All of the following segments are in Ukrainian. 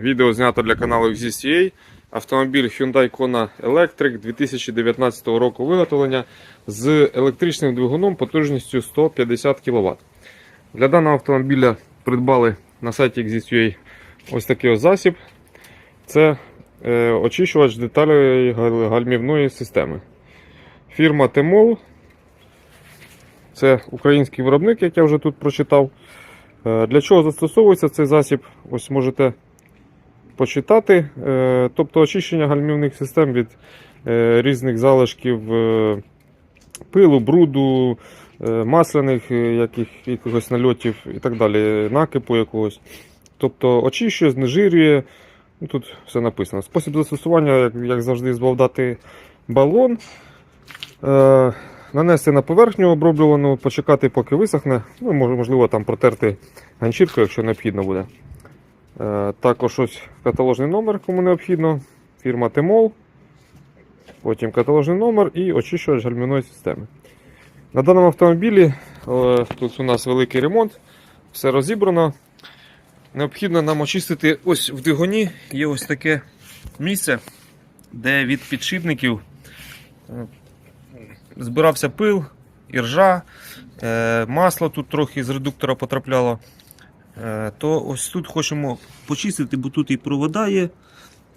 Відео знято для каналу XZCA. Автомобіль Hyundai Kona Electric 2019 року виготовлення з електричним двигуном потужністю 150 кВт. Для даного автомобіля придбали на сайті XZCA ось такий ось засіб. Це е, очищувач деталей гальмівної системи. Фірма Темол. Це український виробник, як я вже тут прочитав. Е, Для чого застосовується цей засіб? Ось можете почитати. Е, Тобто очищення гальмівних систем від е, різних залишків е, пилу, бруду, масляних яких, якихось нальотів і так далі, накипу якогось. Тобто очищує, знежирює. Ну, Тут все написано. Спосіб застосування, як, завжди, збавдати балон. Нанести на поверхню оброблювану, почекати, поки висохне. Ну, можливо, там протерти ганчіркою, якщо необхідно буде. Е, також ось каталожний номер, кому необхідно. Фірма Темол. Потім каталожний номер і очищувач гальмівної системи. На даному автомобілі е, тут у нас великий ремонт, все розібрано. Необхідно нам очистити ось в двигуні є ось таке місце, де від підшипників е, збирався пил, іржа, масло тут трохи з редуктора потрапляло. Е, То ось тут хочемо почистити, бо тут і провода є,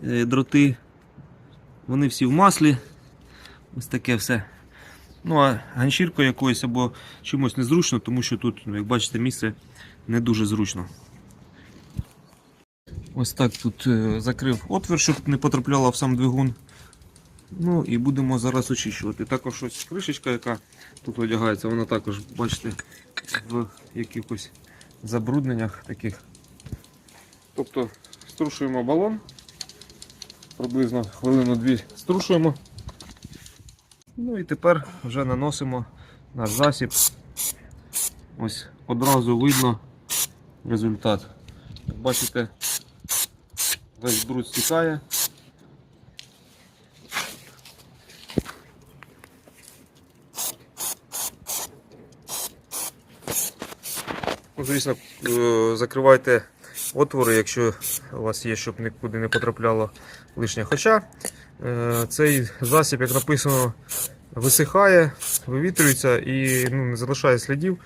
е, дроти. Вони всі в маслі. Ось таке все. Ну, а ганчіркою якоюсь або чимось незручно, тому що тут, ну, як бачите, місце не дуже зручно. Ось так тут е, закрив отвір, щоб не потрапляло в сам двигун. Ну і будемо зараз очищувати. Також ось кришечка, яка тут одягається, вона також, бачите, в якихось забрудненнях таких. Тобто струшуємо балон, приблизно хвилину-дві струшуємо. Ну і тепер вже наносимо наш засіб. Ось одразу видно результат. Бачите, весь бруд стікає. Ну, Звісно, е, закривайте отвори, якщо у вас є, щоб нікуди не потрапляло лишнє. Хоча е, цей засіб, як написано, висихає, вивітрюється і ну, не залишає слідів.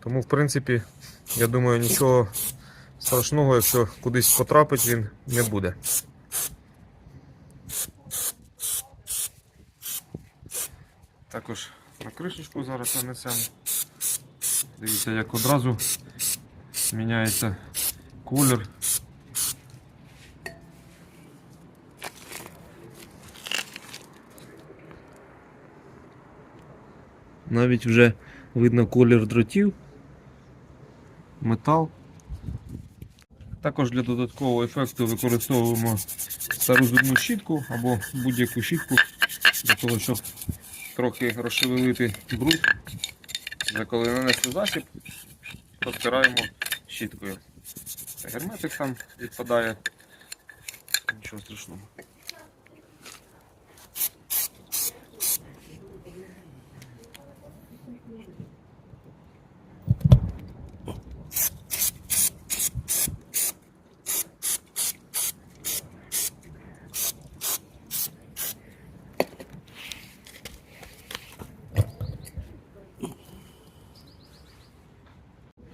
Тому, в принципі, я думаю, нічого страшного, якщо кудись потрапить, він не буде. Також на кришечку зараз нанесемо. Дивіться, як одразу міняється колір. Навіть вже видно колір дротів, метал. Також для додаткового ефекту використовуємо стару зубну щітку або будь-яку щітку для того, щоб трохи розшевелити бруд. Вже коли нанесли засіб, розтираємо щіткою. Герметик там відпадає. Нічого страшного.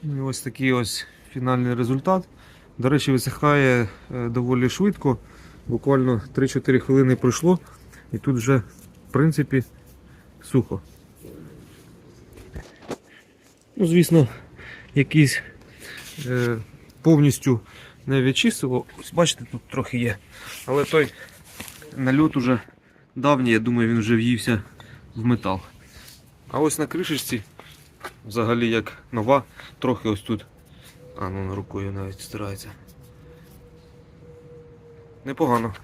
І ось такий ось фінальний результат. До речі, висихає е, доволі швидко. Буквально 3-4 хвилини пройшло і тут вже в принципі сухо. Ну, звісно, якийсь е, повністю не відчистило. Ось бачите, тут трохи є. Але той нальот уже давній, я думаю, він вже в'ївся в метал. А ось на кришечці взагалі як нова, трохи ось тут. А, ну рукою навіть стирається. Непогано.